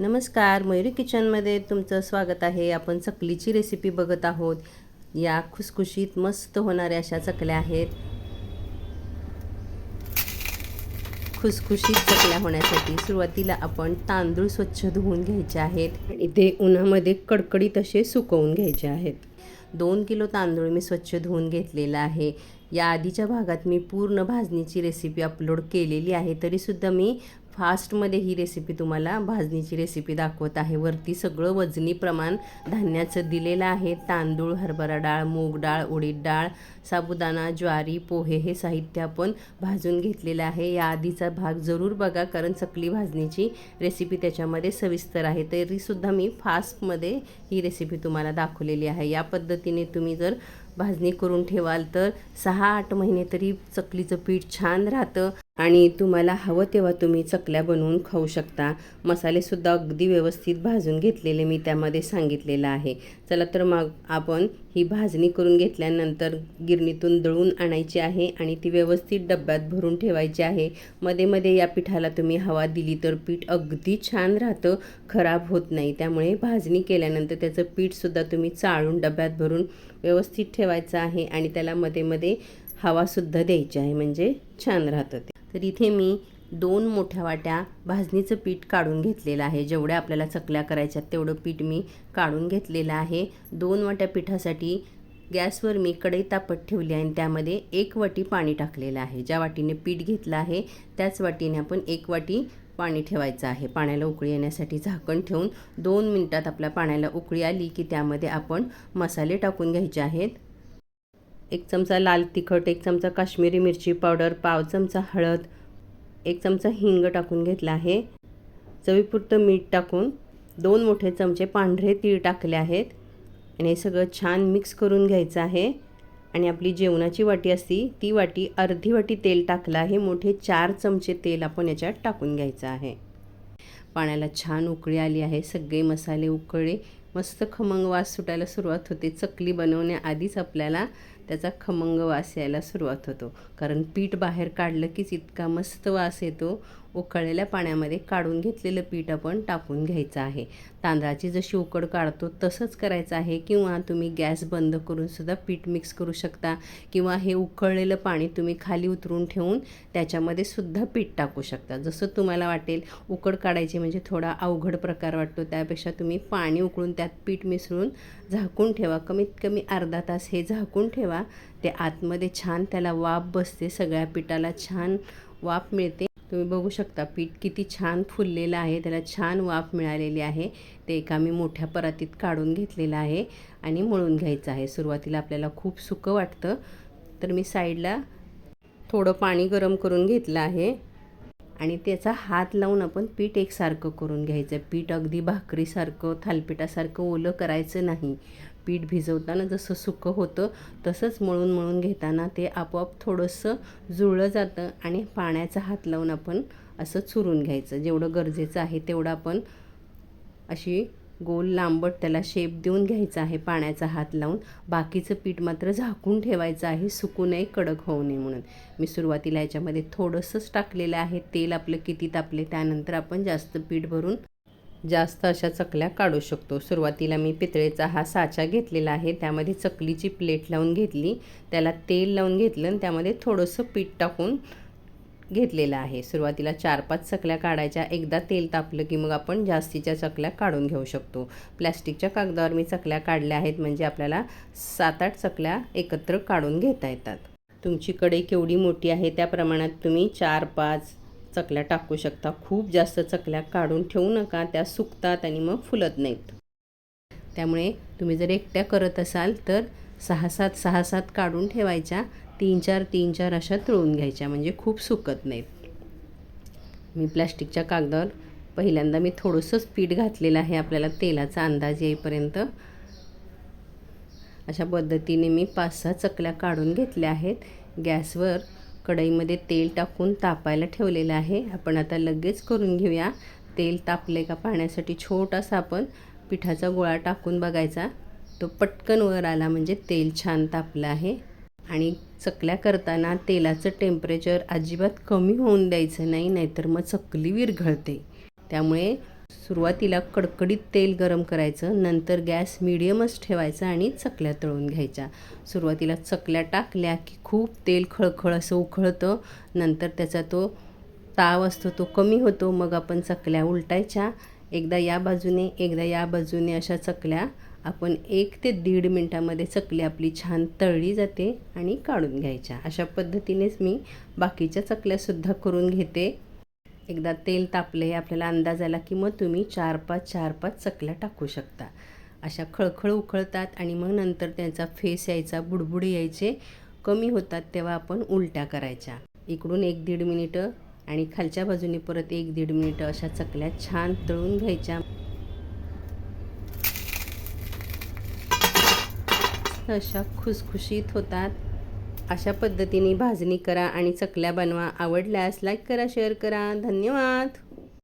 नमस्कार मयुरी किचनमध्ये तुमचं स्वागत आहे. आपण चकलीची रेसिपी बघत आहोत. या खुसखुशीत मस्त होणाऱ्या अशा चकल्या आहेत. खुसखुशीत चकल्या होण्यासाठी सुरुवातीला आपण तांदूळ स्वच्छ धुवून घ्यायचे आहेत आणि ते उन्हामध्ये कडकडीत असे सुकवून घ्यायचे आहेत. दोन किलो तांदूळ मी स्वच्छ धुवून घेतलेला आहे. या आधीच्या भागात मी पूर्ण भाजणीची रेसिपी अपलोड केलेली आहे. तरीसुद्धा मी फास्टमध्ये ही रेसिपी तुम्हाला भाजणीची रेसिपी दाखवत आहे. वरती सगळं वजनी प्रमाण धान्याचं दिलेलं आहे. तांदूळ हरभरा डाळ मूग डाळ उडीद डाळ साबुदाणा ज्वारी पोहे हे साहित्य आपण भाजून घेतलेलं आहे. या आधीचा भाग जरूर बघा कारण चकली भाजणीची रेसिपी त्याच्यामध्ये सविस्तर आहे. तरीसुद्धा मी फास्टमध्ये ही रेसिपी तुम्हाला दाखवलेली आहे. या पद्धतीने तुम्ही जर भाजणी करून ठेवाल तर सहा आठ महिने तरी चकलीचं पीठ छान राहतं. आणि तुम्हाला हवं तेव्हा तुम्ही चकल्या बनवून खाऊ शकता. मसालेसुद्धा अगदी व्यवस्थित भाजून घेतलेले मी त्यामध्ये सांगितलेलं आहे. चला तर मग आपण ही भाजणी करून घेतल्यानंतर गिरणीतून दळून आणायची आहे आणि ती व्यवस्थित डब्यात भरून ठेवायची आहे. मध्ये मध्ये या पिठाला तुम्ही हवा दिली तर पीठ अगदी छान राहतं खराब होत नाही. त्यामुळे भाजणी केल्यानंतर त्याचं पीठसुद्धा तुम्ही चाळून डब्यात भरून व्यवस्थित ठेवायचं आहे आणि त्याला मध्ये मध्ये हवासुद्धा द्यायची आहे. म्हणजे छान राहतं ते. तर इथे मी दोन मोठ्या वाट्या भाजणीचं पीठ काढून घेतलेलं आहे. जेवढ्या आपल्याला चकल्या करायच्यात तेवढं पीठ मी काढून घेतलेलं आहे. दोन वाट्या पिठासाठी गॅसवर मी कढई तापत ठेवली आहे आणि त्यामध्ये एक वाटी पाणी टाकलेलं आहे. ज्या वाटीने पीठ घेतलं आहे त्याच वाटीने आपण एक वाटी पाणी ठेवायचं आहे. पाण्याला उकळी येण्यासाठी झाकण ठेवून दोन मिनटात आपल्या पाण्याला उकळी आली की त्यामध्ये आपण मसाले टाकून घ्यायचे आहेत. एक चमचा लाल तिखट एक चमचा काश्मीरी मिरची पावडर पाव चमचा हळद एक चमचा हिंग टाकून घेतला आहे. चवीपुरतं मीठ टाकून दोन मोठे चमचे पांढरे तीळ टाकले आहेत आणि हे सगळं छान मिक्स करून घ्यायचं आहे. आणि आपली जेवणाची वाटी असती ती वाटी अर्धी वाटी तेल टाकलं आहे. मोठे चार चमचे तेल आपण याच्यात टाकून घ्यायचं आहे. पाण्याला छान उकळी आली आहे. सगळे मसाले उकळले. मस्त खमंग वास सुटायला सुरुवात होते. चकली बनवण्याआधीच आपल्याला त्याचा खमंग वास यायला सुरुवात होतो. कारण पीठ बाहेर काढलं कीच इतका मस्त वास येतो. उकळलेल्या पाण्यामध्ये काढून घेतलेलं पीठ आपण टाकून घ्यायचं आहे. तांदळाची जशी उकड काढतो तसंच करायचं आहे. किंवा तुम्ही गॅस बंद करून सुद्धा पीठ मिक्स करू शकता. किंवा हे उकळलेलं पाणी तुम्ही खाली उतरून ठेवून त्याच्यामध्ये सुद्धा पीठ टाकू शकता. जसं तुम्हाला वाटेल उकड काढायची म्हणजे थोडा अवघड प्रकार वाटतो. त्यापेक्षा तुम्ही पाणी उकळून त्यात पीठ मिसळून झाकून ठेवा. कमीत कमी अर्धा तास हे झाकून ठेवा. ते आतमध्ये छान त्याला वाफ बसते सगळ्या पिठाला छान वाफ मिळते. तुम्ही बघू शकता पीठ किती छान फुललेलं आहे त्याला छान वाफ मिळालेली आहे. ते एका मी मोठ्या परातीत काढून घेतलेलं आहे आणि मळून घ्यायचं आहे. सुरुवातीला आपल्याला खूप सुकं वाटतं. तर मी साईडला थोडं पाणी गरम करून घेतलं आहे आणि त्याचा हात लावून आपण पीठ एकसारखं करून घ्यायचं. पीठ अगदी भाकरीसारखं थालपिठासारखं ओलं करायचं नाही. पीठ भिजवताना जसं सुकं होतं तसंच मळून मळून घेताना ते आपोआप थोडंसं जुळलं जातं आणि पाण्याचा हात लावून आपण असं चुरून घ्यायचं. जेवढं गरजेचं आहे तेवढं आपण अशी गोल लांबट त्याला शेप देऊन घ्यायचा आहे पाण्याचा हात लावून. बाकीचं पीठ मात्र झाकून ठेवायचं आहे सुकू नये कडक होऊ नये म्हणून. मी सुरुवातीला याच्यामध्ये थोडंसंच टाकलेलं आहे. तेल आपलं किती तापले त्यानंतर आपण जास्त पीठ भरून जास्त अशा चकल्या काढू शकतो. सुरुवातीला मी पितळेचा हा साचा घेतलेला आहे. त्यामध्ये चकलीची प्लेट लावून घेतली. त्याला तेल लावून घेतलं आणि त्यामध्ये थोडंसं पीठ टाकून घेतलेलं आहे. सुरुवातीला चार पाच चकल्या काढायच्या. एकदा तेल तापलं की मग आपण जास्तीच्या चकल्या काढून घेऊ शकतो. प्लॅस्टिकच्या कागदावर मी चकल्या काढल्या आहेत. म्हणजे आपल्याला सात आठ चकल्या एकत्र काढून घेता येतात. तुमची कढई केवढी मोठी आहे? त्या प्रमाणात तुम्ही चार पाच चकल्या टाकू शकता. खूप जास्त चकल्या काढून ठेवू नका. त्या सुकतात आणि मग फुलत नाहीत. त्यामुळे तुम्ही जर एकट्या करत असाल तर सहा सात सहा सात काढून ठेवायच्या. तीन चार तीन चार अशा तळून घ्यायच्या. म्हणजे खूप सुकत नाहीत. मी प्लॅस्टिकच्या कागदावर पहिल्यांदा मी थोडंसंच पीठ घातलेलं आहे. आपल्याला तेलाचा अंदाज येईपर्यंत. अशा पद्धतीने मी पाच सहा चकल्या काढून घेतल्या आहेत. गॅसवर कढईमध्ये तेल टाकून तापायला ठेवलेलं आहे. आपण आता लगेच करून घेऊया. तेल तापले का पाण्यासाठी छोटासा आपण पिठाचा गोळा टाकून बघायचा. तो पटकन वर आला म्हणजे तेल छान तापलं आहे. आणि चकल्या करताना तेलाचं टेम्परेचर अजिबात कमी होऊन द्यायचं नाही नाहीतर मग चकली विरघळते. त्यामुळे सुरुवातीला कडकडीत तेल गरम करायचं नंतर गॅस मिडियमच ठेवायचा आणि चकल्या तळून घ्यायच्या. सुरुवातीला चकल्या टाकल्या की खूप तेल खळखळ असं उखळतं नंतर त्याचा तो ताव असतो तो कमी होतो मग आपण चकल्या उलटायच्या. एकदा या बाजूने एकदा या बाजूने अशा चकल्या आपण एक ते दीड मिनटामध्ये चकली आपली छान तळली जाते आणि काढून घ्यायच्या. अशा पद्धतीनेच मी बाकीच्या चकल्यासुद्धा करून घेते. एकदा तेल तापले आपल्याला अंदाज आला की मग तुम्ही चार पाच चार पाच चकल्या टाकू शकता. अशा खळखळ उखळतात आणि मग नंतर त्यांचा फेस यायचा बुडबुड यायचे कमी होतात तेव्हा आपण उलट्या करायच्या. इकडून एक दीड मिनिटं आणि खालच्या बाजूने परत एक दीड मिनिटं अशा चकल्या छान तळून घ्यायच्या. अशा खुसखुशीत होतात. अशा पद्धतीने भाजणी करा आणि चकल्या बनवा. आवडल्यास लाईक करा शेअर करा. धन्यवाद.